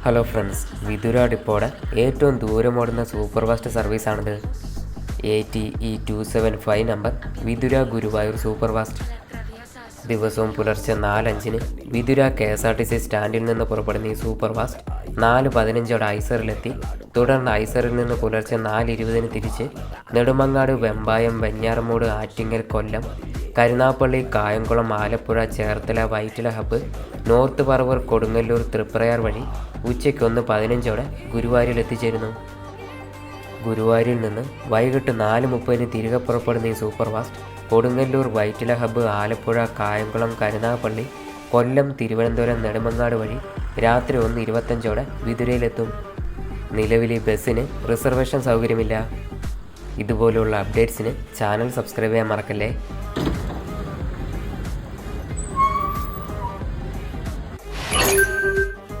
Hello friends Vithura ഡിപ്പോടെ ഏറ്റവും ദൂരം ഓടുന്ന super fast സർവീസാണിത് A T E two seven five number Vithura Guruvayur super fast ദിവസവും പുലർച്ചെ നാലഞ്ചിന് Vithura K S R T C സ്റ്റാൻഡിൽ നിന്ന് പുറപ്പെടുന്ന ഈ സൂപ്പർ ഫാസ്റ്റ് നാല് പതിനഞ്ചോടെ ഐസറിലെത്തി. തുടർന്ന് ഐസറിൽ നിന്ന് പുലർച്ചെ നാല് ഇരുപതിന് തിരിച്ച് നെടുമങ്ങാട് വെമ്പായം വെഞ്ഞാറമൂട് ആറ്റിങ്ങൽ കൊല്ലം കരുനാപ്പള്ളി കായംകുളം ആലപ്പുഴ ചേർത്തല വൈറ്റില ഹബ്ബ് നോർത്ത് പറവൂർ കൊടുങ്ങല്ലൂർ തൃപ്രയാർ വഴി ഉച്ചയ്ക്ക് ഒന്ന് പതിനഞ്ചോടെ ഗുരുവായൂരിൽ എത്തിച്ചേരുന്നു ഗുരുവായൂരിൽ നിന്ന് വൈകിട്ട് നാല് മുപ്പതിന് തിരികെ പുറപ്പെടുന്ന ഈ super fast Kodungallur Vyttila hub Alappuzha Kayamkulam Karunagappally Kollam Thiruvananthapuram Nedumangad വഴി രാത്രി ഒന്ന് ഇരുപത്തഞ്ചോടെ വിതുരയിലെത്തും. നിലവിൽ ഈ ബസ്സിന് റിസർവേഷൻ സൗകര്യമില്ല. ഇതുപോലുള്ള അപ്ഡേറ്റ്സിന് ചാനൽ സബ്സ്ക്രൈബ് ചെയ്യാൻ മറക്കല്ലേ?